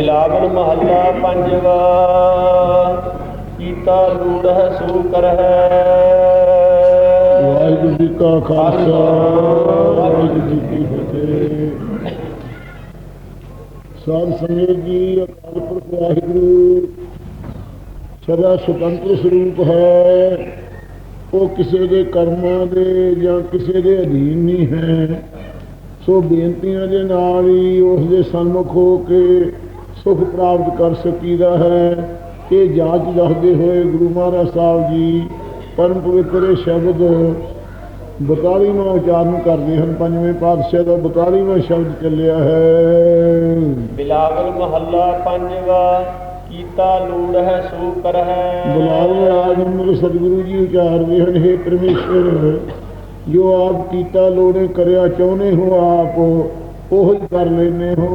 ਬਿਲਾਵਲ ਮਹੱਲਾ ਪੰਜਵਾ, ਕੀਤਾ ਲੂੜ ਹੈ, ਸੋ ਕਰ ਵਾਹਿਗੁਰੂ ਜੀ ਕਾ ਖਾਲਸਾ, ਵਾਹਿਗੁਰੂ ਜੀ ਕੀ ਫਤਿਹ। ਸਾਧ ਸੰਗਤ ਜੀ, ਅਕਾਲ ਪੁਰਖ ਵਾਹਿਗੁਰੂ, ਸਦਾ ਸੁਤੰਤਰ ਸਰੂਪ ਹੈ। ਉਹ ਕਿਸੇ ਦੇ ਕਰਮਾਂ ਦੇ ਜਾਂ ਕਿਸੇ ਦੇ ਅਧੀਨ ਨਹੀਂ ਹੈ। ਸੋ ਬੇਨਤੀਆਂ ਦੇ ਨਾਲ ਹੀ ਉਸ ਦੇ ਸਨਮੁਖ ਹੋ ਕੇ ਸੁਖ ਪ੍ਰਾਪਤ ਕਰ ਸਕੀਦਾ ਹੈ। ਇਹ ਜਾਂਚ ਦੱਸਦੇ ਹੋਏ ਗੁਰੂ ਮਹਾਰਾਜ ਸਾਹਿਬ ਜੀ ਪਰਮ ਪਵਿੱਤਰ ਸ਼ਬਦ 42ਵਾਂ ਉਚਾਰਨ ਕਰਦੇ ਹਨ। ਪੰਜਵੇਂ ਪਾਤਸ਼ਾਹ ਦਾ 42ਵਾਂ ਸ਼ਬਦ ਚੱਲਿਆ ਹੈ। ਬਿਲਾਵਲ ਮਹੱਲਾ ਪੰਜਵਾ ਕੀਤਾ ਲੂੜ ਹੈ ਸੋ ਕਰ ਹੈ ਬੁਲਾਵ ਆਦਮ ਸਤਿਗੁਰੂ ਜੀ ਉਚਾਰਦੇ ਹਨ हे ਪਰਮੇਸ਼ਰ ਜੋ ਆਪ ਕੀਤਾ ਲੋੜੇ ਕਰਿਆ ਚਾਹੁੰਦੇ ਹੋ ਆਪ। ਉਹ ਹੀ ਕਰ ਲੈਨੇ ਹੋ।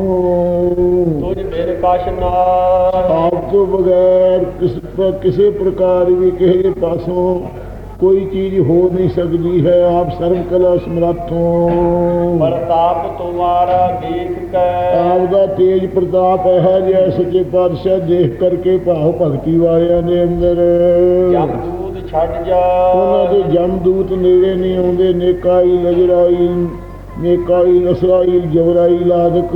ਤੁਝ ਬਿਨ ਕਛ ਨਾਰ ਆਪ ਤੋਂ ਬਗੈਰ ਕਿਸ ਪ੍ਰਕਾਰ ਵੀ ਕਿਸੇ ਦੇ ਪਾਸੋਂ ਕੋਈ ਚੀਜ਼ ਹੋ ਨਹੀਂ ਸਕਦੀ ਹੈ ਆਪ ਸਰਵ ਕਲਾ ਸਮਰੱਥੋਂ। ਪ੍ਰਤਾਪ ਤੁਮਾਰਾ ਦੇਖ ਕੈ। ਆਪ ਦਾ ਤੇਜ ਪ੍ਰਤਾਪ ਹੈ ਜਿਹਾ ਸੱਚੇ ਪਾਤਸ਼ਾਹ ਦੇਖ ਕਰਕੇ ਭਾਵ ਭਗਤੀ ਵਾਲਿਆਂ ਦੇ ਅੰਦਰ। ਜਮ ਦੂਤ ਛੱਡ ਜਾ। ਉਹਨਾਂ ਦੇ ਜਮਦੂਤ ਨੇੜੇ ਨਹੀਂ ਆਉਂਦੇ ਨੇਕਾਈ ਲਜਰਾਈ। ਨੇਕਾਈ ਲਸਰਾਈ ਜਵਰਾਈ ਲਾਦਕ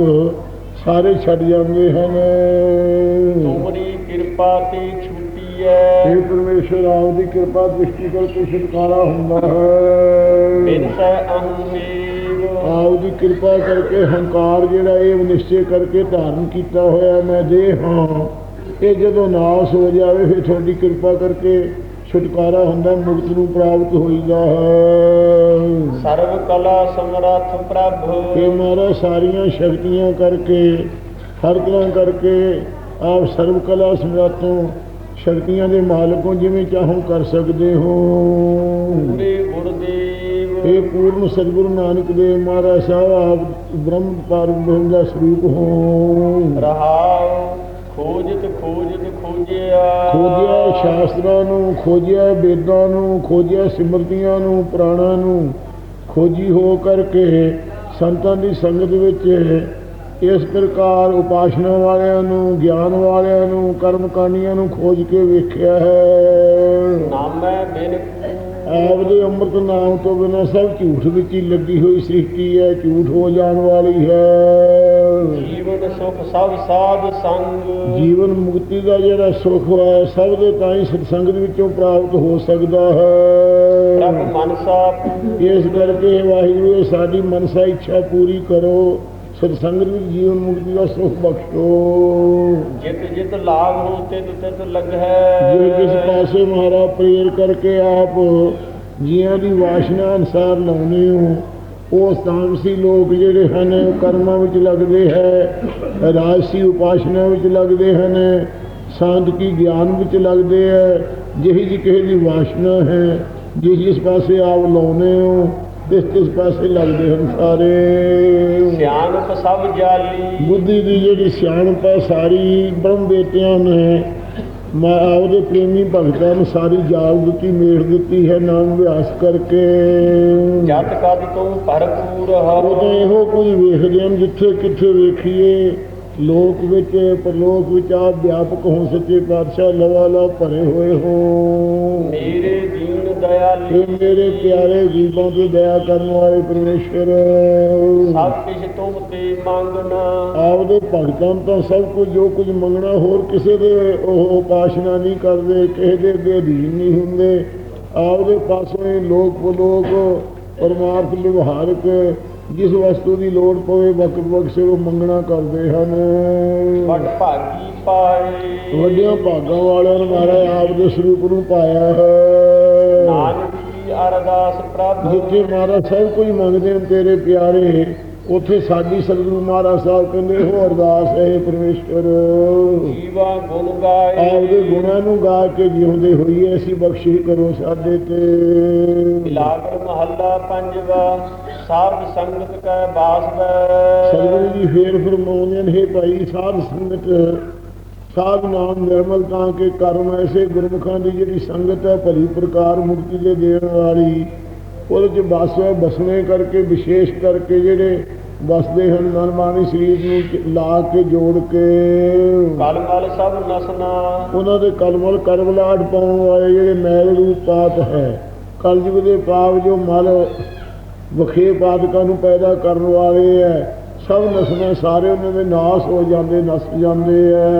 ਸਾਰੇ ਛੱਡ ਜਾਂਦੇ ਹਨ। ਤੁਮਰੀ ਕਿਰਪਾ ਤੇ ਛੁੱਟੀ ਹੈ ਇਹ ਪਰਮੇਸ਼ਰ ਆਪ ਦੀ ਕਿਰਪਾ ਦ੍ਰਿਸ਼ਟੀ ਕਰਕੇ ਛੁਟਕਾਰਾ ਹੁੰਦਾ ਹੈ। ਬਿਨ ਸੈ ਅਹੰਮੇਵ ਆਪ ਦੀ ਕਿਰਪਾ ਕਰਕੇ ਹੰਕਾਰ ਜਿਹੜਾ ਇਹ ਨਿਸ਼ਚੈ ਕਰਕੇ ਧਾਰਨ ਕੀਤਾ ਹੋਇਆ ਮੈਂ ਦੇ ਹਾਂ। ਇਹ ਜਦੋਂ ਨਾਸ ਹੋ ਜਾਵੇ ਫਿਰ ਤੁਹਾਡੀ ਕਿਰਪਾ ਕਰਕੇ ਛੁਟਕਾਰਾ ਹੁੰਦਾ ਮੁਕਤ ਨੂੰ ਪ੍ਰਾਪਤ ਹੋਈਦਾ ਹੈ। ਸਰਵ ਕਲਾ ਸਮਰੱਥ ਪ੍ਰਭ। ਕਿ ਮਹਾਰਾਜ ਸਾਰੀਆਂ ਸ਼ਕਤੀਆਂ ਕਰਕੇ ਹਰ ਤਰ੍ਹਾਂ ਕਰਕੇ ਆਪ ਸਰਵ ਕਲਾ ਸਮਰੱਥੋਂ ਸ਼ਕਤੀਆਂ ਦੇ ਮਾਲਕ ਹੋ ਜਿਵੇਂ ਚਾਹੋ ਕਰ ਸਕਦੇ ਹੋ। ਗੁਰਦੇਵ। ਇਹ ਪੂਰਨ ਸਤਿਗੁਰੂ ਨਾਨਕ ਦੇਵ ਮਹਾਰਾਜ ਸਾਹਿਬ ਆਪ ਬ੍ਰਹਮ ਪਰਮ ਦਾ ਸਰੂਪ ਹੋ। ਰਹਾਉ ਖੋਜਤ ਖੋਜਤ ਖੋਜਿਆ। ਖੋਜਿਆ ਸ਼ਾਸਤਰਾਂ ਨੂੰ ਖੋਜਿਆ ਵੇਦਾਂ ਨੂੰ ਖੋਜਿਆ ਸਿਮਰਤੀਆਂ ਨੂੰ ਪ੍ਰਾਣਾਂ ਨੂੰ ਖੋਜੀ ਹੋ ਕਰਕੇ ਸੰਤਾਂ ਦੀ ਸੰਗਤ ਵਿੱਚ ਇਸ ਪ੍ਰਕਾਰ ਉਪਾਸ਼ਨਾ ਵਾਲਿਆਂ ਨੂੰ ਗਿਆਨ ਵਾਲਿਆਂ ਨੂੰ ਕਰਮ ਕਾਂਡੀਆਂ ਨੂੰ ਖੋਜ ਕੇ ਵੇਖਿਆ ਹੈ। ਨਾਮੈ ਬਿਨ ਦੇ ਅੰਮ੍ਰਿਤ ਨਾਮ ਤੋਂ ਬਿਨਾਂ ਸਭ ਝੂਠ ਵਿੱਚ ਹੀ ਲੱਗੀ ਹੋਈ ਸ੍ਰਿਸ਼ਟੀ ਹੈ ਝੂਠ ਹੋ ਜਾਣ ਵਾਲੀ ਹੈ। ਜੀਵਨ ਸੁਖ ਸਭ ਸਾਧ ਸੰਗ। ਜੀਵਨ ਮੁਕਤੀ ਦਾ ਜਿਹੜਾ ਸੁਖ ਹੈ ਸਭ ਦੇ ਤਾਂ ਹੀ ਸਤਸੰਗਤ ਵਿੱਚੋਂ ਪ੍ਰਾਪਤ ਹੋ ਸਕਦਾ ਪ੍ਰਭ ਹੈ ਮਨਸਾ ਇਸ ਕਰਕੇ ਵਾਹਿਗੁਰੂ ਸਾਡੀ ਮਨਸਾ ਇੱਛਾ ਪੂਰੀ ਕਰੋ। ਸਤਸੰਗਤ ਵਿੱਚ ਜੀਵਨ ਮੁਕਤੀ ਦਾ ਸੁਖ ਬਖਸ਼ੋ। ਜਿਤ ਜਿਤ ਲਾਭ ਹੋ ਤਿਤ ਤਿਤ ਲਗੈ। ਜੇ ਕਿਸ ਪਾਸੇ ਮਹਾਰਾ ਪ੍ਰੇਰ ਕਰਕੇ ਆਪ ਜੀਆਂ ਦੀ ਵਾਸ਼ਨਾ ਅਨਸਾਰ ਲਾਉਨੇ ਹੋ ਉਹ ਤਾਮਸੀ ਲੋਕ ਜਿਹੜੇ ਹਨ ਕਰਮਾਂ ਵਿੱਚ ਲੱਗਦੇ ਹੈ ਰਾਜਸੀ ਉਪਾਸ਼ਨਾ ਵਿੱਚ ਲੱਗਦੇ ਹਨ ਸਾਧਕੀ ਗਿਆਨ ਵਿੱਚ ਲੱਗਦੇ ਹੈ ਜਿਹੀ ਜਿਹੀ ਕਿਸੇ ਦੀ ਵਾਸ਼ਨਾ ਹੈ ਜਿਸ ਜਿਸ ਪਾਸੇ ਆਪ ਲਾਉਨੇ ਹੋ ਤਿਸ ਤਿਸ ਪਾਸੇ ਲੱਗਦੇ ਹਨ ਸਾਰੇ। ਸਿਆਣਪ ਸਭ ਜਾਲੀ। ਬੁੱਧੀ ਦੀ ਜਿਹੜੀ ਸਿਆਣਪ ਹੈ ਸਾਰੀ ਬ੍ਰਹਮ ਬੇਟਿਆਂ ਨੇ ਮੈਂ ਆਪਦੇ ਪ੍ਰੇਮੀ ਭਗਤਾਂ ਨੂੰ ਸਾਰੀ ਜਾਲ ਦਿੱਤੀ ਮੇੜ ਦਿੱਤੀ ਹੈ ਨਾਮ ਵਿਆਸ ਕਰਕੇ। ਜਤ ਕਦ ਤੂੰ ਭਰਪੂਰ ਉਹ ਤਾਂ ਹੋ ਇਹੋ ਕੁਝ ਵੇਖਦੇ ਹਨ ਜਿੱਥੇ ਕਿੱਥੇ ਵੇਖੀਏ। ਲੋਕ ਵਿੱਚ ਪਰਲੋਕ ਵਿੱਚ ਆਪ ਵਿਆਪਕ ਹੋ ਸੱਚੇ ਪਾਤਸ਼ਾਹ ਲਵਾ ਲਾ ਭਰੇ ਹੋਏ ਹੋ। ਮੇਰੇ ਦੀਨ ਦਇਆਲੀ। ਮੇਰੇ ਪਿਆਰੇ ਜੀਵਾਂ ਤੇ ਦਇਆ ਕਰਨ ਵਾਲੇ ਪਰਮੇਸ਼ਰ। ਸਭ ਤੁਮ ਤੇ ਮੰਗਣਾ। ਆਪਦੇ ਭਗਤਾਂ ਤਾਂ ਸਭ ਕੁਝ ਜੋ ਕੁਝ ਮੰਗਣਾ ਹੋਰ ਕਿਸੇ ਦੇ ਉਹ ਉਪਾਸ਼ਨਾ ਨਹੀਂ ਕਰਦੇ ਕਿਸੇ ਦੇ ਅਧੀਨ ਨਹੀਂ ਹੁੰਦੇ। ਆਪਦੇ ਪਾਸੋਂ ਲੋਕ ਪਲੋਕ ਪਰਮਾਰਥ ਵਿਵਹਾਰਕ ਜਿਸ ਵਸਤੂ ਦੀ ਲੋੜ ਪਵੇ ਵਕਤ ਸਿਰ ਉਹ ਮੰਗਣਾ ਕਰਦੇ ਹਨ। ਵੱਡ ਭਾਗੀ ਪਾਏ। ਵੱਡਿਆਂ ਭਾਗਾਂ ਵਾਲਿਆਂ ਨੇ ਮਹਾਰਾਜ ਆਪ ਦੇ ਸਰੂਪ ਨੂੰ ਪਾਇਆ ਹੈ। ਨਾਨਕ ਕੀ ਅਰਦਾਸ ਪ੍ਰਭ। ਜਿੱਥੇ ਮਹਾਰਾਜ ਸਭ ਕੁਝ ਮੰਗਦੇ ਹਨ ਤੇਰੇ ਪਿਆਰੇ ਉੱਥੇ ਸਾਡੀ ਸਤਿਗੁਰੂ ਮਹਾਰਾਜ ਸਾਹਿਬ ਕਹਿੰਦੇ ਹੋ ਅਰਦਾਸ ਹੈ ਪਰਮੇਸ਼ਰ ਜੀਵਾ ਗੁਣ ਗਾਏ। ਆਪਦੇ ਗੁਣਾਂ ਨੂੰ ਗਾ ਕੇ ਜਿਉਂਦੇ ਹੋਈਏ ਅਸੀਂ ਬਖਸ਼ਿਸ਼ ਕਰੋ ਸਾਡੇ ਤੇ। ਲਾਗਰ ਮਹੱਲਾ ਪੰਜਵਾ ਸਾਧ ਸੰਗਤ ਕੈ ਬਾਸ ਸਤਿਗੁਰੂ ਜੀ ਫੇਰ ਫਰਮਾਉਂਦੇ ਨੇ ਭਾਈ ਸਾਧ ਸੰਗਤ ਸਾਧ ਨਾਮ ਨਿਰਮਲ ਤਾਂ ਕੇ ਕਰਮ ਐਸੇ ਗੁਰਮੁਖਾਂ ਦੀ ਜਿਹੜੀ ਸੰਗਤ ਹੈ ਭਲੀ ਪ੍ਰਕਾਰ ਮੁਕਤੀ ਦੇ ਦੇਣ ਵਾਲੀ ਉਹਦੇ ਚ ਬਸ ਬਸਣੇ ਕਰਕੇ ਵਿਸ਼ੇਸ਼ ਕਰਕੇ ਜਿਹੜੇ ਵਸਦੇ ਹਨ ਮਨ ਬਾਣੀ ਸਰੀਰ ਨੂੰ ਲਾ ਕੇ ਜੋੜ ਕੇ। ਕਲ ਮਲ ਸਭ ਨਸਨਾ। ਉਹਨਾਂ ਦੇ ਕਲਮਲ ਕਰਵਲਾਟ ਪਾਉਣ ਵਾਲੇ ਜਿਹੜੇ ਮੈਲ ਰੂਪ ਪਾਪ ਹੈ। ਕਲਯੁਗ ਦੇ ਪਾਪ ਜੋ ਮਲ ਵਖੇ ਪਾਦਕਾਂ ਨੂੰ ਪੈਦਾ ਕਰਨ ਵਾਲੇ ਹੈ। ਸਭ ਨਸਨੇ ਸਾਰੇ ਉਹਨਾਂ ਦੇ ਨਾਸ ਹੋ ਜਾਂਦੇ ਨਸ ਜਾਂਦੇ ਹੈ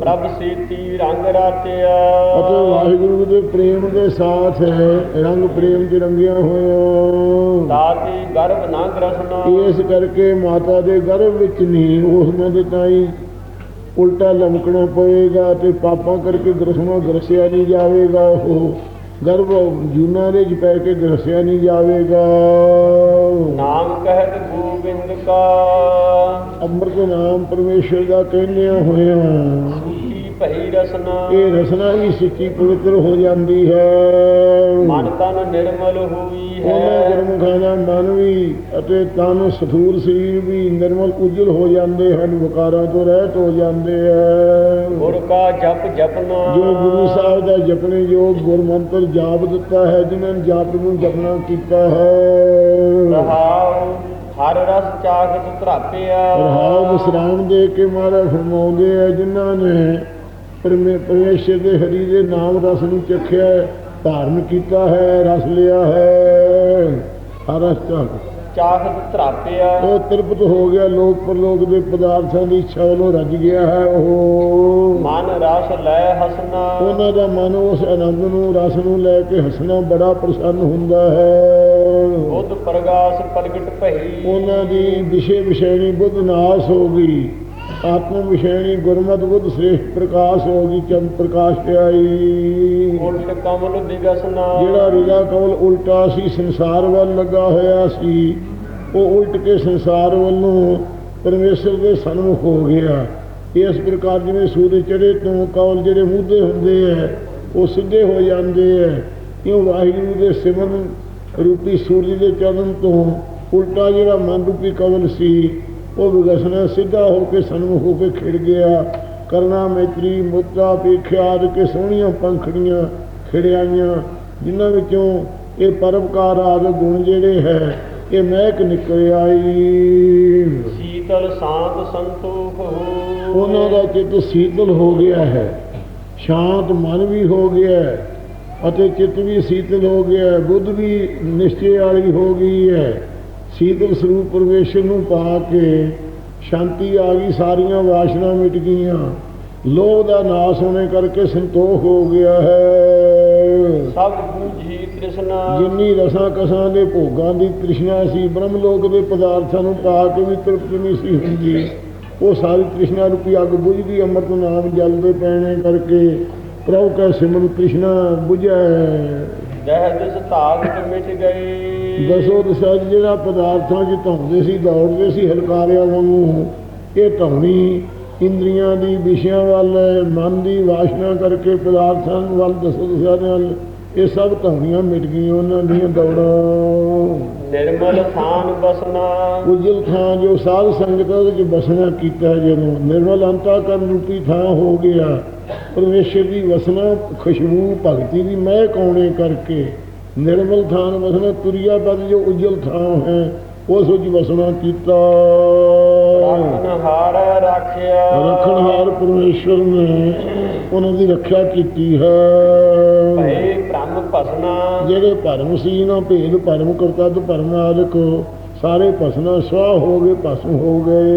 ਪ੍ਰਭ ਸੀਤੀ ਰੰਗ ਰਾਚਿਆ ਅਤੇ ਵਾਹਿਗੁਰੂ ਦੇ ਪ੍ਰੇਮ ਦੇ ਸਾਥ ਰੰਗ ਪ੍ਰੇਮ ਚ ਰੰਗਿਆ ਹੋਇਆ ਦਾਤੀ ਗਰਭ ਨਾ ਗ੍ਰਸਨਾ ਇਸ ਕਰਕੇ ਮਾਤਾ ਦੇ ਗਰਭ ਵਿੱਚ ਨਹੀਂ ਉਸ ਨੂੰ ਦੇ ਤਾਈ ਉਲਟਾ ਲਮਕਣਾ ਪਏਗਾ ਤੇ ਪਾਪਾਂ ਕਰਕੇ ਗਰਸਮਾ ਗਰਸਿਆ ਨਹੀਂ ਜਾਵੇਗਾ ਉਹ। ਗਰਭ ਜੂਨਾ ਦੇ ਚ ਪੈ ਕੇ ਗਰਸਿਆ ਨਹੀਂ ਜਾਵੇਗਾ। ਨਾਮ ਕਹਿਤ ਗੋਬਿੰਦ ਕਾ। ਅੰਮ੍ਰਿਤ ਨਾਮ ਪਰਮੇਸ਼ਰ ਦਾ ਕਹਿੰਦਿਆਂ ਹੋਇਆ। ਭਈ ਰਸਨਾ। ਇਹ ਰਸਨਾ ਹੀ ਸੱਚੀ ਪਵਿੱਤਰ ਹੋ ਜਾਂਦੀ ਹੈ। ਮਨ ਤਨ ਨਿਰਮਲ ਹੋਈ ਉਹਨਾਂ ਹੈ ਗੁਰਮੁਖਾਂ ਦਾ ਮਨ ਵੀ ਅਤੇ ਤਨ ਸਥੂਰ ਸਰੀਰ ਵੀ ਨਿਰਮਲ ਉਜਲ ਹੋ ਜਾਂਦੇ ਹਨ ਵਿਕਾਰਾਂ ਤੋਂ ਰਹਿਤ ਹੋ ਜਾਂਦੇ ਹੈ ਗੁਰ ਕਾ ਜਪ ਜਪਨਾ। ਜੋ ਗੁਰੂ ਸਾਹਿਬ ਦਾ ਜਪਣੇ ਯੋਗ ਗੁਰਮੰਤਰ ਜਾਪ ਦਿੱਤਾ ਹੈ ਜਿਨ੍ਹਾਂ ਨੇ ਜਾਪ ਨੂੰ ਜਪਣਾ ਕੀਤਾ ਹੈ। ਰਹਾਉ ਹਰ ਰਸ ਚਾਖਤ ਧਰਾਪਿਆ। ਰਹਾਉ ਵਿਸਰਾਮ ਦੇ ਕੇ ਮਹਾਰਾਜ ਫਰਮਾਉਂਦੇ ਆ ਜਿਨ੍ਹਾਂ ਨੇ ਪਰਮੇਸ਼ਰ ਦੇ ਹਰੀ ਦੇ ਨਾਮ ਰਸ ਨੂੰ ਚਖਿਆ ਧਾਰਨ ਕੀਤਾ ਹੈ ਰਸ ਲਿਆ ਹੈ। ਹਰ ਚਾਖ ਚਾਖਤ ਧਰਾਪਿਆ ਉਹ ਤ੍ਰਿਪਤ ਹੋ ਗਿਆ ਲੋਕ ਪਰਲੋਕ ਦੇ ਪਦਾਰਥਾਂ ਦੀ ਇੱਛਾ ਵੱਲੋਂ ਰੱਜ ਗਿਆ ਹੈ ਉਹ ਮਨ ਰਸ ਲੈ ਹਸਨਾ ਉਹਨਾਂ ਦਾ ਮਨ ਉਸ ਆਨੰਦ ਨੂੰ ਰਸ ਨੂੰ ਲੈ ਕੇ ਹੱਸਣਾ ਬੜਾ ਪ੍ਰਸੰਨ ਹੁੰਦਾ ਹੈ। ਬੁੱਧ ਪ੍ਰਗਾਸ ਪ੍ਰਗਟ ਭਈ। ਉਹਨਾਂ ਦੀ ਵਿਸ਼ੇ ਵਿਸ਼ੇਣੀ ਬੁੱਧ ਨਾਸ ਹੋ ਗਈ। ਆਤਮ ਵਿਸ਼ੇਣੀ ਗੁਰਮਤਿ ਬੁੱਧ ਸ੍ਰੇਸ਼ਟ ਪ੍ਰਕਾਸ਼ ਹੋ ਗਈ ਚੰਦ ਪ੍ਰਕਾਸ਼ ਆਈ। ਉਲਟ ਕਮਲ ਦਿਗਸਨਾ ਜਿਹੜਾ ਰਿਜਾ ਕਵਲ ਉਲਟਾ ਸੀ ਸੰਸਾਰ ਵੱਲ ਲੱਗਾ ਹੋਇਆ ਸੀ ਉਹ ਉਲਟ ਕੇ ਸੰਸਾਰ ਵੱਲੋਂ ਪਰਮੇਸ਼ਰ ਦੇ ਸਨਮੁਖ ਹੋ ਗਿਆ। ਇਸ ਪ੍ਰਕਾਰ ਜਿਵੇਂ ਸੂਰਜ ਚੜੇ ਤੋਂ ਕਵਲ ਜਿਹੜੇ ਮੁੱਦੇ ਹੁੰਦੇ ਐ ਉਹ ਸਿੱਧੇ ਹੋ ਜਾਂਦੇ ਐ। ਕਿਉਂ ਵਾਹਿਗੁਰੂ ਦੇ ਸਿਮਰਨ ਰੂਪੀ ਸੂਰਜ ਦੇ ਚਰਨ ਤੋਂ ਉਲਟਾ ਜਿਹੜਾ ਮਨ ਰੂਪੀ ਕਵਲ ਸੀ ਉਹ ਵਿਗਸਣਾ ਸਿੱਧਾ ਹੋ ਕੇ ਸਨਮੁਖ ਹੋ ਕੇ ਖਿੜ ਗਿਆ। ਕਰਨਾ ਮੈਤਰੀ ਮੁੱਤਾ ਪੇਖਿਆਦ ਕੇ ਸੋਹਣੀਆਂ ਪੰਖੜੀਆਂ ਖਿੜਿਆਈਆਂ ਜਿਨ੍ਹਾਂ ਵਿੱਚੋਂ ਇਹ ਪਰਵਕਾਰ ਆਦਿ ਗੁਣ ਜਿਹੜੇ ਹੈ ਇਹ ਮਹਿਕ ਨਿਕਲ ਆਈ। ਸੀਤਲ ਸ਼ਾਂਤ ਸੰਤੋਖ ਹੋ। ਉਹਨਾਂ ਦਾ ਚਿੱਤ ਸੀਤਲ ਹੋ ਗਿਆ ਹੈ ਸ਼ਾਂਤ ਮਨ ਵੀ ਹੋ ਗਿਆ ਅਤੇ ਚਿੱਤ ਵੀ ਸੀਤਲ ਹੋ ਗਿਆ ਬੁੱਧ ਵੀ ਨਿਸ਼ਚੈ ਵਾਲੀ ਹੋ ਗਈ ਹੈ। ਸੀਤਲ ਸਰੂਪ ਪਰਮੇਸ਼ਰ ਨੂੰ ਪਾ ਕੇ ਸ਼ਾਂਤੀ ਆ ਗਈ ਸਾਰੀਆਂ ਵਾਸ਼ਨਾ ਮਿਟ ਗਈਆਂ। ਲੋਭ ਦਾ ਨਾਸ ਹੋਣੇ ਕਰਕੇ ਸੰਤੋਖ ਹੋ ਗਿਆ ਹੈ। ਸਭ ਬੂਝੀ ਤ੍ਰਿਸ਼ਨਾ ਜਿੰਨੀ ਰਸਾਂ ਕਸਾਂ ਦੇ ਭੋਗਾਂ ਦੀ ਤ੍ਰਿਸ਼ਨਾ ਸੀ ਬ੍ਰਹਮ ਲੋਕ ਦੇ ਪਦਾਰਥਾਂ ਨੂੰ ਪਾ ਕੇ ਵੀ ਤ੍ਰਿਪਤ ਨਹੀਂ ਸੀ ਹੁੰਦੀ। ਉਹ ਸਾਰੀ ਤ੍ਰਿਸ਼ਨਾ ਰੂਪੀ ਅੱਗ ਬੁਝਦੀ ਅੰਮ੍ਰਿਤ ਨਾਮ ਜਲ ਦੇ ਪੈਣੇ ਕਰਕੇ ਪ੍ਰਭੂ ਕਾ ਸਿਮਰਨ ਤ੍ਰਿਸ਼ਨਾ ਬੁਝੈ। ਦਹਿ ਦਿਸ ਤਾਕਤ ਮਿਟ ਗਈ ਦਸੋ ਦਸਾਂ ਜਿਹੜਾ ਪਦਾਰਥਾਂ 'ਚ ਧੌਂਦੇ ਸੀ ਦੌੜਦੇ ਸੀ ਹਲਕਾਰਿਆਂ ਵਾਂਗੂ ਇਹ ਧੌਣੀ ਇੰਦਰੀਆਂ ਦੀ ਵਿਸ਼ਿਆਂ ਵੱਲ ਮਨ ਦੀ ਵਾਸ਼ਨਾ ਕਰਕੇ ਪਦਾਰਥਾਂ ਵੱਲ ਦਸੋ ਦਸਾਂ ਨਾਲ ਇਹ ਸਭ ਧੌਣੀਆਂ ਮਿਟ ਗਈਆਂ ਉਹਨਾਂ ਦੀਆਂ ਦੌੜਾਂ। ਨਿਰਮਲ ਥਾਨ ਬਸਨਾ ਉਜਲ ਥਾਂ ਜੋ ਸਾਧ ਸੰਗਤ ਵਿੱਚ ਬਸਣਾ ਕੀਤਾ ਜਦੋਂ ਨਿਰਮਲ ਅੰਤਾਕਰਨ ਰੂਪੀ ਥਾਂ ਹੋ ਗਿਆ। ਪਰਮੇਸ਼ਰ ਦੀ ਵਸਨਾ ਖੁਸ਼ਬੂ ਭਗਤੀ ਦੀ ਮਹਿਕ ਆਉਣੇ ਕਰਕੇ ਨਿਰਮਲ ਥਾਨ ਵਸਣਾ ਤੁਰਿਆ ਬਦ ਜੋ ਉਜਲ ਥਾਂ ਹੈ ਉਸ ਵਿੱਚ ਵਸਣਾ ਕੀਤਾ। ਰੱਖਨ ਹਾਰ ਰਾਖਿਆ। ਰੱਖਣਹਾਰ ਪਰਮੇਸ਼ਰ ਨੇ ਉਹਨਾਂ ਦੀ ਰੱਖਿਆ ਕੀਤੀ ਹੈ। ਭਏ ਭ੍ਰਮ ਭਸਨਾ। ਜਿਹੜੇ ਭਰਮ ਸੀ ਨਾ ਭੇਦ ਭਰਮ ਕਰਤਾ ਤੇ ਭਰਮ ਆਦਿਕ ਸਾਰੇ ਭਸਨਾ ਸਵਾਹ ਹੋ ਗਏ ਭਸਮ ਹੋ ਗਏ।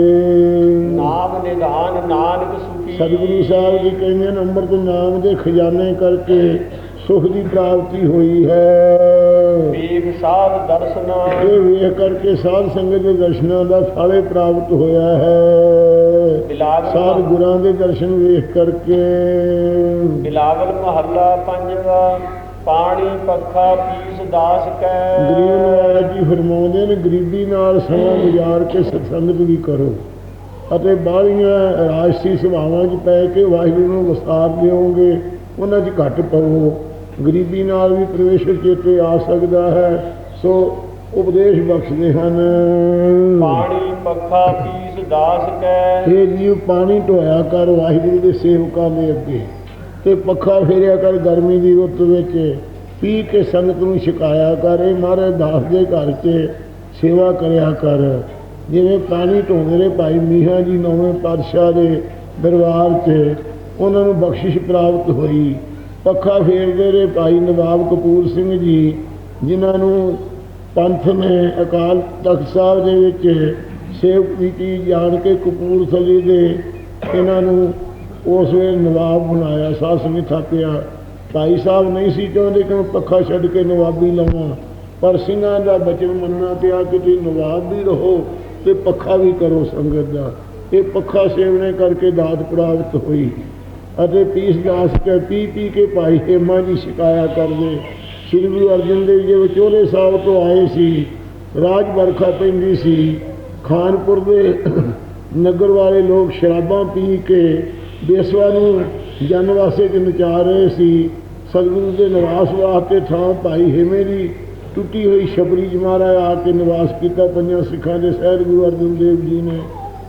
ਨਾਮ ਨਿਧਾਨ ਨਾਨਕ ਸਤਿਗੁਰੂ ਸਾਹਿਬ ਜੀ ਕਹਿੰਦੇ ਨੇ ਅੰਮ੍ਰਿਤ ਨਾਮ ਦੇ ਖਜ਼ਾਨੇ ਕਰਕੇ ਸੁਖ ਦੀ ਪ੍ਰਾਪਤੀ ਹੋਈ ਹੈ। ਵੇਖ ਸਾਧ ਦਰਸ਼ਨਾ। ਇਹ ਵੇਖ ਕਰਕੇ ਸਾਧ ਸੰਗਤ ਦੇ ਦਰਸ਼ਨਾਂ ਦਾ ਫਲੇ ਪ੍ਰਾਪਤ ਹੋਇਆ ਹੈ। ਸਾਧ ਗੁਰਾਂ ਦੇ ਦਰਸ਼ਨ ਵੇਖ ਕਰਕੇ। ਬਿਲਾਵਲ ਮਹੱਲਾ ਪੰਜਵਾ। ਪਾਣੀ ਪੱਖਾ ਪੀਸ ਦਾਸ ਕੈ। ਗਰੀਬ ਨਵਾਜ ਜੀ ਫਰਮਾਉਂਦੇ ਨੇ ਗਰੀਬੀ ਨਾਲ ਸਮਾਂ ਗੁਜ਼ਾਰ ਕੇ ਸਤਸੰਗਤ ਵੀ ਕਰੋ। ਅਤੇ ਬਾਹਲੀਆਂ ਰਾਜਸੀ ਸੁਭਾਵਾਂ 'ਚ ਪੈ ਕੇ ਵਾਹਿਗੁਰੂ ਨੂੰ ਵਿਸਾਰ ਦਿਓਗੇ ਉਹਨਾਂ 'ਚ ਘੱਟ ਪਵੋ। ਗਰੀਬੀ ਨਾਲ ਵੀ ਪ੍ਰਵੇਸ਼ਰ ਚੇਤੇ ਆ ਸਕਦਾ ਹੈ ਸੋ ਉਪਦੇਸ਼ ਬਖਸ਼ਦੇ ਹਨ। ਪਾਣੀ ਪੱਖਾ ਪੀਸ ਦਾਸ ਕੈ। ਇਹ ਜੀਵ ਪਾਣੀ ਢੋਇਆ ਕਰ ਵਾਹਿਗੁਰੂ ਦੇ ਸੇਵਕਾਂ ਦੇ ਅੱਗੇ ਤੇ ਪੱਖਾ ਫੇਰਿਆ ਕਰ ਗਰਮੀ ਦੀ ਰੁੱਤ ਵਿੱਚ। ਪੀ ਕੇ ਸੰਗਤ ਨੂੰ ਛਕਾਇਆ ਕਰ ਇਹ ਮਹਾਰਾਜ ਦਾਸ ਦੇ ਘਰ 'ਚ ਸੇਵਾ ਕਰਿਆ ਕਰ। ਜਿਵੇਂ ਪਾਣੀ ਢੋਂਦੇ ਰਹੇ ਭਾਈ ਮੀਆਂ ਜੀ ਨੌਵੇਂ ਪਾਤਸ਼ਾਹ ਦੇ ਦਰਬਾਰ 'ਚ ਉਹਨਾਂ ਨੂੰ ਬਖਸ਼ਿਸ਼ ਪ੍ਰਾਪਤ ਹੋਈ। ਪੱਖਾ ਫੇਰਦੇ ਰਹੇ ਭਾਈ ਨਵਾਬ ਕਪੂਰ ਸਿੰਘ ਜੀ, ਜਿਨ੍ਹਾਂ ਨੂੰ ਪੰਥ ਨੇ ਅਕਾਲ ਤਖਤ ਸਾਹਿਬ ਦੇ ਵਿੱਚ ਸੇਵਕ ਕੀਤੀ ਜਾਣ ਕੇ ਕਪੂਰਥਲੀ ਦੇ ਇਹਨਾਂ ਨੂੰ ਉਸ ਵੇਲੇ ਨਵਾਬ ਬਣਾਇਆ, ਸਾਸ ਵੀ ਥਾਪਿਆ। ਭਾਈ ਸਾਹਿਬ ਨਹੀਂ ਸੀ ਚਾਹੁੰਦੇ ਕਿ ਪੱਖਾ ਛੱਡ ਕੇ ਨਵਾਬੀ ਲਵਾਂ, ਪਰ ਸਿੰਘਾਂ ਦਾ ਬਚਨ ਮੰਨਣਾ ਪਿਆ ਕਿ ਤੁਸੀਂ ਨਵਾਬ ਵੀ ਰਹੋ। ਤੇ ਪੱਖਾ ਵੀ ਕਰੋ ਸੰਗਤ ਦਾ। ਇਹ ਪੱਖਾ ਸੇਵਨੇ ਕਰਕੇ ਦਾਤ ਪ੍ਰਾਪਤ ਹੋਈ। ਅਤੇ ਪੀਸ ਦਾਸ ਕੇ ਪੀ ਪੀ ਕੇ ਭਾਈ ਹੇਮਾ ਜੀ ਸ਼ਿਕਾਇਆ ਕਰਦੇ। ਸ੍ਰੀ ਗੁਰੂ ਅਰਜਨ ਦੇਵ ਜੀ ਵਿਚੋਲੇ ਸਾਹਿਬ ਤੋਂ ਆਏ ਸੀ। ਰਾਜ ਵਰਖਾ ਪੈਂਦੀ ਸੀ। ਖਾਨਪੁਰ ਦੇ ਨਗਰ ਵਾਲੇ ਲੋਕ ਸ਼ਰਾਬਾਂ ਪੀ ਕੇ ਬੇਸਵਾ ਨੂੰ ਜਨ ਵਾਸਤੇ ਨਚਾ ਰਹੇ ਸੀ। ਸਤਿਗੁਰੂ ਦੇ ਨਿਵਾਸ ਵਾਸਤੇ ਥਾਂ ਭਾਈ ਹੇਮੇ ਦੀ ਟੁੱਟੀ ਹੋਈ ਛਪਰੀ ਚ ਮਹਾਰਾਜ ਆ ਕੇ ਨਿਵਾਸ ਕੀਤਾ, ਪੰਜਾਂ ਸਿੱਖਾਂ ਦੇ ਸਹਿਰ ਗੁਰੂ ਅਰਜਨ ਦੇਵ ਜੀ ਨੇ।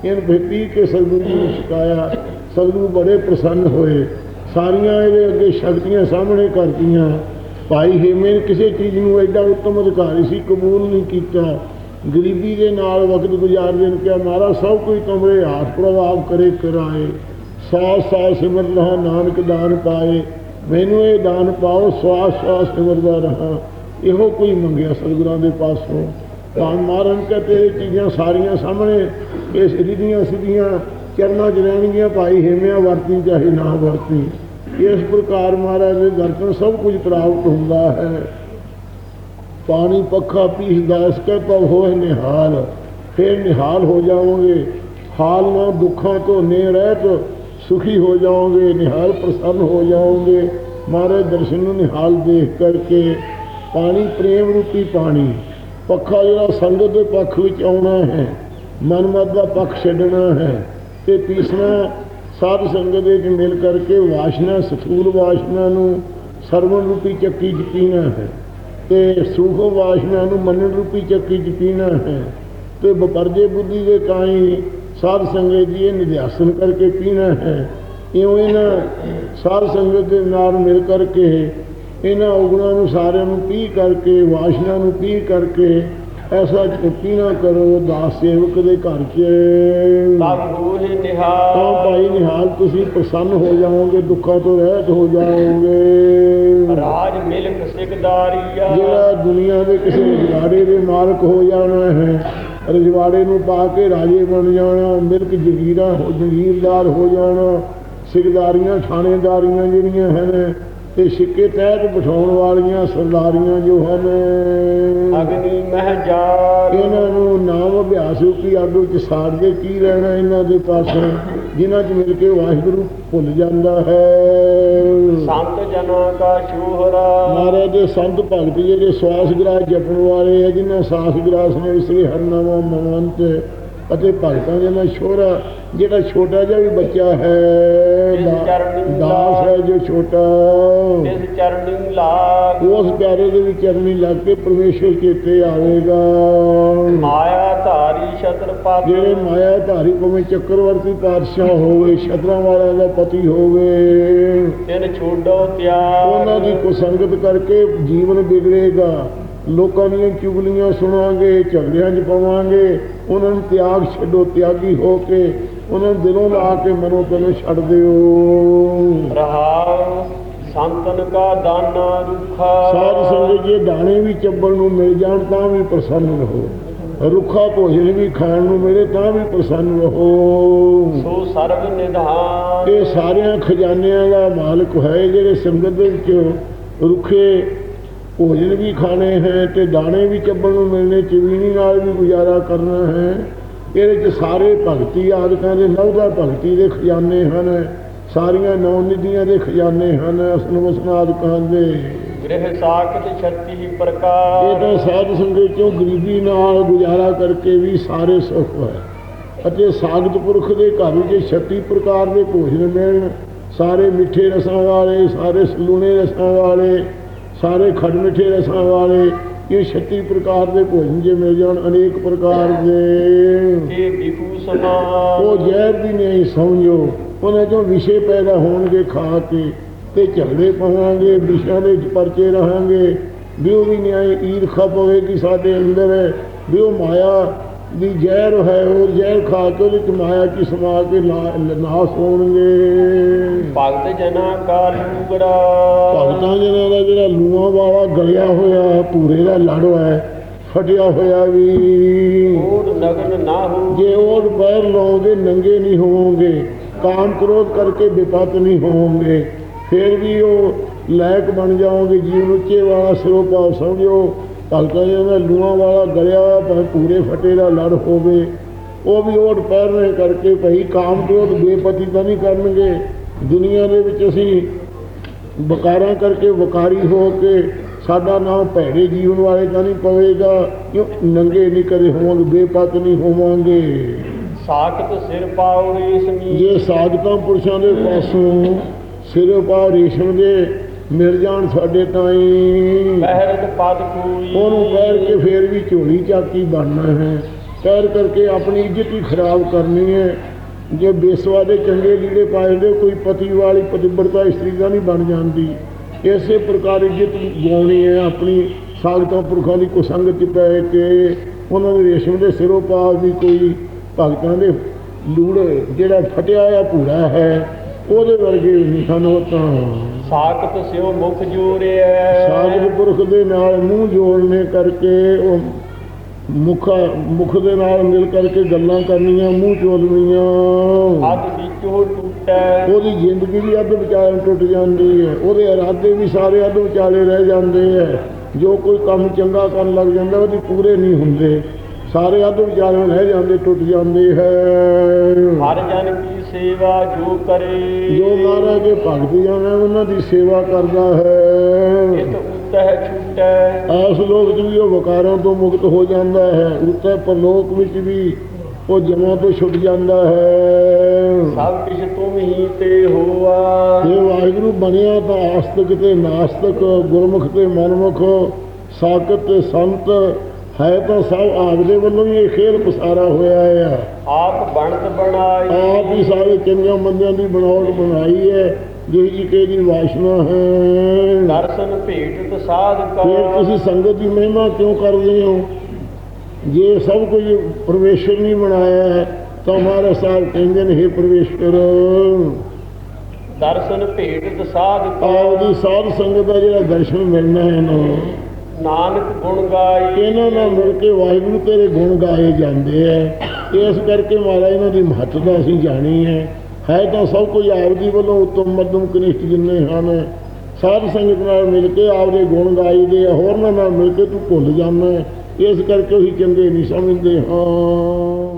ਇਹਨ ਭੇਟੀ ਕੇ ਸਤਿਗੁਰੂ ਜੀ ਨੂੰ ਛਕਾਇਆ ਸਤਿਗੁਰੂ ਬੜੇ ਪ੍ਰਸੰਨ ਹੋਏ। ਸਾਰੀਆਂ ਇਹਦੇ ਅੱਗੇ ਸ਼ਕਤੀਆਂ ਸਾਹਮਣੇ ਕਰਤੀਆਂ। ਭਾਈ ਹੇਮੇ ਨੇ ਕਿਸੇ ਚੀਜ਼ ਨੂੰ ਐਡਾ ਉੱਤਮ ਅਧਿਕਾਰੀ ਸੀ, ਕਬੂਲ ਨਹੀਂ ਕੀਤਾ। ਗਰੀਬੀ ਦੇ ਨਾਲ ਵਕਤ ਗੁਜ਼ਾਰਦੇ ਨੇ ਕਿਹਾ, ਮਹਾਰਾਜ, ਸਭ ਕੋਈ ਤੁਮਰੇ ਹੱਥ ਪ੍ਰਭਾਵ ਕਰੇ, ਕਰਾਏ। ਸਾਸ ਸਾਸ ਸਿਮਰ ਰਹਾ ਨਾਨਕ ਦਾਨ ਪਾਏ। ਮੈਨੂੰ ਇਹ ਦਾਨ ਪਾਓ ਸਵਾਸ ਸਵਾਸ ਸਿਮਰਦਾ ਰਹਾ। ਇਹੋ ਕੋਈ ਮੰਗਿਆ ਸਤਿਗੁਰਾਂ ਦੇ ਪਾਸੋਂ। ਤਾਂ ਮਾਰਨ ਕੇ ਇਹ ਚੀਜ਼ਾਂ ਸਾਰੀਆਂ ਸਾਹਮਣੇ, ਇਸ ਸਿੱਧੀਆਂ ਸਿੱਧੀਆਂ ਚਰਨਾਂ 'ਚ ਰਹਿਣਗੀਆਂ, ਭਾਈ ਹੇਮਿਆ ਵਰਤੀ ਚਾਹੇ ਨਾ ਵਰਤੀ। ਇਸ ਪ੍ਰਕਾਰ ਮਹਾਰਾਜ ਦੇ ਦਰਸ਼ਨ ਸਭ ਕੁਝ ਪ੍ਰਾਪਤ ਹੁੰਦਾ ਹੈ। ਪਾਣੀ ਪੱਖਾ ਪੀਸ ਦਾਸ ਕੇ ਪਵ ਹੋਏ ਨਿਹਾਲ। ਫਿਰ ਨਿਹਾਲ ਹੋ ਜਾਓਗੇ। ਹਾਲ ਨਾ ਦੁੱਖਾਂ ਤੋਂ ਨੇ ਰਹਿਤ ਸੁਖੀ ਹੋ ਜਾਓਗੇ। ਨਿਹਾਲ ਪ੍ਰਸੰਨ ਹੋ ਜਾਓਗੇ। ਮਹਾਰਾਜ ਦਰਸ਼ਨ ਨੂੰ ਨਿਹਾਲ ਦੇਖ ਕਰਕੇ ਪਾਣੀ, ਪ੍ਰੇਮ ਰੂਪੀ ਪਾਣੀ। ਪੱਖਾ ਜਿਹੜਾ ਸੰਗਤ ਦੇ ਪੱਖ ਵਿੱਚ ਆਉਣਾ ਹੈ, ਮਨਮਤ ਦਾ ਪੱਖ ਛੱਡਣਾ ਹੈ, ਤੇ ਤੀਸਰਾ, ਸਾਧ ਸੰਗਤ ਵਿੱਚ ਮਿਲ ਕਰਕੇ ਵਾਸ਼ਨਾ, ਸਥੂਲ ਵਾਸ਼ਨਾ ਨੂੰ ਸਰਵਣ ਰੂਪੀ ਚੱਕੀ 'ਚ ਪੀਣਾ ਹੈ, ਤੇ ਸੂਖਮ ਵਾਸ਼ਨਾ ਨੂੰ ਮੰਨਣ ਰੂਪੀ ਚੱਕੀ 'ਚ ਪੀਣਾ ਹੈ, ਤੇ ਬਪਰਜੇ ਬੁੱਧੀ ਦੇ ਕਾਈ ਸਾਧ ਸੰਗਤ ਜੀ ਇਹ ਨਿਧਿਆਸਨ ਕਰਕੇ ਪੀਣਾ ਹੈ। ਇਉਂ ਇਹਨਾਂ ਸਾਧ ਸੰਗਤ ਦੇ ਨਾਲ ਮਿਲ ਕਰਕੇ ਇਹਨਾਂ ਉਗਣਾ ਨੂੰ ਸਾਰਿਆਂ ਨੂੰ ਪੀ ਕਰਕੇ ਵਾਸ਼ਨਾ ਨੂੰ ਪੀ ਕਰਕੇ ਐਸਾ ਪੀਣਾ ਕਰੋ ਦਾਸ ਸੇਵਕ ਦੇ ਘਰ 'ਚ। ਤਾਂ ਭਾਈ ਨਿਹਾਲ ਤੁਸੀਂ ਪ੍ਰਸੰਨ ਹੋ ਜਾਓਗੇ ਦੁੱਖਾਂ ਤੋਂ ਰਹਿਤ ਹੋ ਜਾਓਗੇ। ਰਾਜ ਮਿਲਕ ਸਿਕਦਾਰੀਆ ਜਿਹੜਾ ਦੁਨੀਆ ਦੇ ਕਿਸੇ ਰਜਵਾੜੇ ਦੇ ਮਾਲਕ ਹੋ ਜਾਣਾ ਹੈ ਰਜਵਾੜੇ ਨੂੰ ਪਾ ਕੇ ਰਾਜੇ ਬਣ ਜਾਣਾ ਮਿਲਕ ਜਗੀਰਾਂ ਹੋ ਜਗੀਰਦਾਰ ਹੋ ਜਾਣਾ ਸਿਕਦਾਰੀਆਂ ਥਾਣੇਦਾਰੀਆਂ ਜਿਹੜੀਆਂ ਹਨ ਤੇ ਸਿੱਕੇ ਤਹਿਤ ਬਿਠਾਉਣ ਵਾਲੀਆਂ ਸਰਦਾਰੀਆਂ ਜੋ ਹਨ ਅਗਨੀ ਮਹਿ ਜਾਲ ਇਹਨਾਂ ਨੂੰ ਨਾਮ ਅਭਿਆਸ ਰੂਪੀ ਅੱਗ ਵਿੱਚ ਸਾੜ ਕੇ ਕੀ ਰਹਿਣਾ ਇਹਨਾਂ ਦੇ ਪਾਸੋਂ? ਜਿਨ੍ਹਾਂ 'ਚ ਮਿਲ ਕੇ ਵਾਹਿਗੁਰੂ ਭੁੱਲ ਜਾਂਦਾ ਹੈ। ਸੰਤ ਜਨਾਂ ਕਾ ਸ਼ੋਹਰਾ। ਮਹਾਰਾਜ ਦੇ ਸੰਤ ਭਗਤ ਜਿਹੜੇ ਸਵਾਸ ਗ੍ਰਾਸ ਜਪਣ ਵਾਲੇ ਆ ਜਿਨ੍ਹਾਂ ਸਾਸ ਗ੍ਰਾਸ ਨੇ ਸ੍ਰੀ ਹਰਨਾਮਾ ਮਹੰਤ ਅਤੇ ਭਗਤਾਂ ਦੇ ਨਾਲ ਸ਼ੋਹਰਾ ਜਿਹੜਾ ਛੋਟਾ ਜਿਹਾ ਵੀ ਬੱਚਾ ਹੈ ਦਾਸ ਹੈ ਜੋ ਛੋਟਾ। ਤਿਸ ਚਰਣੀ ਲਾਗ ਉਸ ਪਿਆਰੇ ਦੇ ਵਿੱਚ ਚਰਨੀ ਲੱਗ ਕੇ ਪਰਮੇਸ਼ਰ ਚੇਤੇ ਆਵੇਗਾ। ਮਾਇਆ ਧਾਰੀ ਛਤਰਪਤ ਜਿਹੜੇ ਮਾਇਆ ਧਾਰੀ ਭਾਵੇਂ ਚੱਕਰਵਰਤੀ ਪਾਤਸ਼ਾਹ ਹੋਵੇ ਛਤਰਾਂ ਵਾਲਿਆਂ ਦਾ ਪਤੀ ਹੋਵੇ ਤਿਨ ਛੋਡੋ ਤਿਆਗ ਉਹਨਾਂ ਦੀ ਕੁਸੰਗਤ ਕਰਕੇ ਜੀਵਨ ਵਿਗੜੇਗਾ। ਲੋਕਾਂ ਦੀਆਂ ਚੁਗਲੀਆਂ ਸੁਣਾਂਗੇ ਝਗੜਿਆਂ 'ਚ ਪਵਾਂਗੇ ਉਹਨਾਂ ਨੂੰ ਤਿਆਗ ਛੱਡੋ ਤਿਆਗੀ ਹੋ ਕੇ ਉਹਨਾਂ ਦਿਲੋਂ ਲਾ ਕੇ ਮਨੋਂ ਤਨੋਂ ਛੱਡ ਦਿਓ। ਰਹਾਉ ਸੰਤਨ ਕਾ ਦਾਨਾ ਰੁਖਾ। ਸਾਧ ਸੰਗਤ ਜੇ ਦਾਣੇ ਵੀ ਚੱਬਣ ਨੂੰ ਮਿਲ ਜਾਣ ਤਾਂ ਵੀ ਪ੍ਰਸੰਨ ਰਹੋ। ਰੁੱਖਾ ਭੋਜਨ ਵੀ ਖਾਣ ਨੂੰ ਮਿਲੇ ਤਾਂ ਵੀ ਪ੍ਰਸੰਨ ਰਹੋ। ਸੋ ਸਰਬ ਨਿਧਾਨ। ਇਹ ਸਾਰਿਆਂ ਖਜ਼ਾਨਿਆਂ ਦਾ ਮਾਲਕ ਹੈ ਜਿਹੜੇ ਸੰਗਤ ਦੇ ਵਿੱਚ ਰੁੱਖੇ ਭੋਜਨ ਵੀ ਖਾਣੇ ਹੈ ਤੇ ਦਾਣੇ ਵੀ ਚੱਬਣ ਨੂੰ ਮਿਲਣੇ ਚਵੀਣੀ ਨਾਲ ਵੀ ਗੁਜ਼ਾਰਾ ਕਰਨਾ ਹੈ। ਇਹਦੇ ਚ ਸਾਰੇ ਭਗਤੀ ਆਦਿਕਾਂ ਦੇ ਨਵਦਾ ਭਗਤੀ ਦੇ ਖਜ਼ਾਨੇ ਹਨ। ਸਾਰੀਆਂ ਨੌ ਨਿਧੀਆਂ ਦੇ ਖਜ਼ਾਨੇ ਹਨ ਅਸਨ ਵਸਨ ਆਦਿਕਾਂ ਦੇ। ਗ੍ਰਹਿ ਸਾਖਤ ਛੱਤੀ ਇਹ ਪ੍ਰਕਾਰ ਤਾਂ ਸਾਧ ਸੰਗਤ ਚੋਂ ਗਰੀਬੀ ਨਾਲ ਗੁਜ਼ਾਰਾ ਕਰਕੇ ਵੀ ਸਾਰੇ ਸੁਖ ਹੈ ਅਤੇ ਸਾਗਤ ਪੁਰਖ ਦੇ ਘਰ ਵਿੱਚ 36 ਪ੍ਰਕਾਰ ਦੇ ਭੋਜਨ ਮਿਲਣ। ਸਾਰੇ ਮਿੱਠੇ ਰਸਾਂ ਵਾਲੇ ਸਾਰੇ ਸਲੂਣੇ ਰਸਾਂ ਵਾਲੇ ਸਾਰੇ ਖੜ ਮਿੱਠੇ ਰਸਾਂ ਵਾਲੇ ਇਹ 36 ਪ੍ਰਕਾਰ ਦੇ ਭੋਜਨ ਜੇ ਮਿਲ ਜਾਣ ਅਨੇਕ ਪ੍ਰਕਾਰ ਦੇ। ਇਹ ਉਹ ਜ਼ਹਿਰ ਵੀ ਨਹੀਂ ਸਮਝੋ। ਉਹਨਾਂ ਚੋਂ ਵਿਸ਼ੇ ਪੈਦਾ ਹੋਣਗੇ ਖਾ ਕੇ ਤੇ ਝਗੜੇ ਪਾਵਾਂਗੇ ਵਿਸ਼ਿਆਂ ਦੇ ਪਰਚੇ ਰਹਾਂਗੇ। ਵੀ ਉਹ ਵੀ ਨਿਆਏ ਈਰਖਾ ਪਵੇਗੀ ਸਾਡੇ ਅੰਦਰ। ਵੀ ਉਹ ਮਾਇਆ ਦੀ ਜ਼ਹਿਰ ਹੈ ਉਹ ਜ਼ਹਿਰ ਖਾ ਕੇ ਉਹਦੇ ਮਾਇਆ ਕੀ ਸਮਾ ਕੇ ਨਾਸ ਹੋਣਗੇ। ਭਗਤ ਜਨਾ ਕਾ ਲੂਗੜਾ। ਭਗਤਾਂ ਜਿਹਨਾਂ ਦਾ ਜਿਹੜਾ ਲੂਆਂ ਵਾਲਾ ਗਲਿਆ ਹੋਇਆ ਪੂਰੇ ਦਾ ਲੜ ਹੈ ਫਟਿਆ ਹੋਇਆ ਵੀ। ਓੜ ਨਗਨ ਨਾ ਹੋ। ਜੇ ਉਹ ਪੈਰ ਲਾਉਂਗੇ ਨੰਗੇ ਨਹੀਂ ਹੋਵੋਗੇ ਕਾਮ ਕ੍ਰੋਧ ਕਰਕੇ ਵਿਪਤ ਨਹੀਂ ਹੋਵੋਗੇ ਫਿਰ ਵੀ ਉਹ ਲਾਇਕ ਬਣ ਜਾਓਗੇ ਜੀਵਨ ਉੱਚੇ ਵਾਲਾ ਸਿਰੋਂ ਪਾਉ ਸਮਝੋ। ਜਿਹਨਾਂ ਦਾ ਲੂਆਂ ਵਾਲਾ ਗਲਿਆ ਭਾਵੇਂ ਪੂਰੇ ਫਟੇ ਦਾ ਲੜ ਹੋਵੇ ਉਹ ਵੀ ਓਟ ਪੈਰ ਨੇ ਕਰਕੇ ਭਈ ਕਾਮ ਕ੍ਰੋਧ ਬੇਪਤੀ ਤਾਂ ਨਹੀਂ ਕਰਨਗੇ। ਦੁਨੀਆ ਦੇ ਵਿੱਚ ਅਸੀਂ ਵਕਾਰਾਂ ਕਰਕੇ ਵਕਾਰੀ ਹੋ ਕੇ ਸਾਡਾ ਨਾਮ ਭੈੜੇ ਜੀਵਨ ਵਾਲੇ ਤਾਂ ਨਹੀਂ ਪਵੇਗਾ। ਕਿਉਂ? ਨੰਗੇ ਨਹੀਂ ਕਦੇ ਹੋਵਾਂਗੇ ਬੇਪਤ ਨਹੀਂ ਹੋਵਾਂਗੇ। ਸਾਖਤ ਸਿਰ ਪਾਉ ਰੇਸ਼ਮੀ। ਜੇ ਸਾਧਕਾਂ ਪੁਰਸ਼ਾਂ ਦੇ ਪਾਸੋਂ ਸਿਰ ਪਾ ਰੇਸ਼ਮ ਦੇ ਮਿਲ ਜਾਣ ਸਾਡੇ ਤਾਈਂ ਪਹਿਰਤ ਪਦ ਕੋਈ। ਉਹਨੂੰ ਕਹਿ ਕੇ ਫੇਰ ਵੀ ਝੋਲੀ ਚਾਕੀ ਬਣਨਾ ਹੈ। ਕਹਿ ਕਰਕੇ ਆਪਣੀ ਇੱਜ਼ਤ ਹੀ ਖਰਾਬ ਕਰਨੀ ਹੈ। ਜੇ ਬੇਸਵਾ ਦੇ ਚੰਗੇ ਲੀੜੇ ਪਾਏ ਦੇ ਕੋਈ ਪਤੀ ਵਾਲੀ ਪਤਿਵਰਤਾ ਇਸਤਰੀ ਦਾ ਨਹੀਂ ਬਣ ਜਾਂਦੀ। ਇਸੇ ਪ੍ਰਕਾਰ ਇੱਜ਼ਤ ਗਾਉਣੀ ਹੈ ਆਪਣੀ ਸਾਗਤਾਂ ਪੁਰਖਾਂ ਦੀ ਕੁਸੰਗਤ ਪੈ ਕੇ। ਉਹਨਾਂ ਦੇ ਰੇਸ਼ਮ ਦੇ ਸਿਰੋਂ ਪਾ ਵੀ ਕੋਈ ਭਗਤਾਂ ਦੇ ਲੂੜ ਜਿਹੜਾ ਫਟਿਆ ਆ ਭੂਰਾ ਹੈ। ਉਹਦੇ ਵਰਗੇ ਨਹੀਂ ਹਨ ਉਹ ਤਾਂ। ਸਾਖਤ ਸਿਓ ਮੁਖ ਜੋਰਿਆ ਸਾਧਕ ਪੁਰਖ ਦੇ ਨਾਲ ਮੂੰਹ ਜੋੜਨੇ ਕਰਕੇ ਉਹ ਮੁਖ ਮੁਖ ਦੇ ਨਾਲ ਮਿਲ ਕਰਕੇ ਗੱਲਾਂ ਕਰਨੀਆਂ ਮੂੰਹ ਚੋਲਵੀਆਂ ਹੱਥ ਵਿੱਚੋਂ ਟੁੱਟੈ। ਉਹਦੀ ਜ਼ਿੰਦਗੀ ਵੀ ਅੱਧ ਵਿਚਾਲੇ ਟੁੱਟ ਜਾਂਦੀ ਹੈ ਉਹਦੇ ਇਰਾਦੇ ਵੀ ਸਾਰੇ ਅੱਧ ਵਿਚਾਲੇ ਰਹਿ ਜਾਂਦੇ ਹੈ ਜੋ ਕੋਈ ਕੰਮ ਚੰਗਾ ਕਰਨ ਲੱਗ ਜਾਂਦਾ ਉਹਦੇ ਪੂਰੇ ਨਹੀਂ ਹੁੰਦੇ। ਸਾਰੇ ਅੱਧ ਵਿਚਾਲੇ ਰਹਿ ਜਾਂਦੇ ਟੁੱਟ ਜਾਂਦੇ ਹੈ। ਹਰ ਜਨ ਕੀ ਸੇਵਾ ਜੋ ਕਰੇ। ਜੋ ਮਹਾਰਾਜ ਦੇ ਭਗਤ ਜਨ ਹੈ ਉਹਨਾਂ ਦੀ ਸੇਵਾ ਕਰਦਾ ਹੈ। ਇਤ ਉਤਹਿ ਛੁਟੈ ਲੋਕ 'ਚ ਵੀ ਉਹ ਵਕਾਰਾਂ ਤੋਂ ਮੁਕਤ ਹੋ ਜਾਂਦਾ ਹੈ। ਉੱਤੇ ਪਰਲੋਕ ਵਿੱਚ ਵੀ ਉਹ ਜਮਾਂ ਤੋਂ ਛੁੱਟ ਜਾਂਦਾ ਹੈ। ਸਭ ਕਿਛ ਤੁਮ ਹੀ ਤੇ ਹੋਆ। ਇਹ ਵਾਹਿਗੁਰੂ ਬਣਿਆ ਤਾਂ ਆਸਤਕ ਤੇ ਨਾਸਤਕ ਗੁਰਮੁਖ ਤੇ ਮਨਮੁਖ ਸਾਕਤ ਤੇ ਸੰਤ ਹੈ ਤਾਂ ਸਭ ਆਪਦੇ ਵੱਲੋਂ ਹੀ ਇਹ ਖੇਲ ਪਸਾਰਾ ਹੋਇਆ ਹੈ ਆਪ ਬਣਤ ਬਣਾਈ। ਆਪ ਹੀ ਸਾਰੇ ਚੰਗਿਆਂ ਬੰਦਿਆਂ ਦੀ ਬਣਾਵਟ ਬਣਾਈ ਹੈ। ਜਿਹੀ ਜੀ ਕੇ ਦੀ ਵਾਸ਼ਨਾ ਹੈ। ਦਰਸ਼ਨ ਭੇਟਤ ਸਾਧ ਫਿਰ ਕਾ ਤੁਸੀਂ ਸੰਗਤ ਦੀ ਮਹਿਮਾ ਕਿਉਂ ਕਰਦੇ ਹੋ? ਜੇ ਸਭ ਕੁਝ ਪਰਮੇਸ਼ਰ ਨੇ ਬਣਾਇਆ ਹੈ ਤਾਂ ਮਹਾਰਾਜ ਸਾਹਿਬ ਕਹਿੰਦੇ ਨੇ हे ਪਰਮੇਸ਼ਰ ਦਰਸ਼ਨ ਭੇਟਤ ਸਾਧ ਆਪ ਕਾ ਦੀ ਸਾਧ ਸੰਗਤ ਦਾ ਜਿਹੜਾ ਦਰਸ਼ਨ ਮਿਲਣਾ ਹੈ ਨਾ ਨਾਨਕ ਗੁਣ ਗਾਏ। ਇਹਨਾਂ ਨਾਲ ਮਿਲ ਕੇ ਵਾਹਿਗੁਰੂ ਤੇਰੇ ਗੁਣ ਗਾਏ ਜਾਂਦੇ ਐ। ਇਸ ਕਰਕੇ ਮਹਾਰਾਜ ਇਹਨਾਂ ਦੀ ਮਹੱਤਤਾ ਅਸੀਂ ਜਾਣੀ ਹੈ ਹੈ ਤਾਂ ਸਭ ਕੁਝ ਆਪਦੀ ਵੱਲੋਂ ਉਤਮ ਮੱਧਮ ਕਨਿਸ਼ਟ ਜਿੰਨੇ ਹਨ ਸਾਧ ਸੰਗਤ ਨਾਲ ਮਿਲ ਕੇ ਆਪਦੇ ਗੁਣ ਗਾਈ ਦੇ ਆ, ਹੋਰਨਾਂ ਨਾਲ ਮਿਲ ਕੇ ਤੂੰ ਭੁੱਲ ਜਾਂਦਾ ਇਸ ਕਰਕੇ ਅਸੀਂ ਚੰਗੇ ਨਹੀਂ ਸਮਝਦੇ। ਹਾਂ।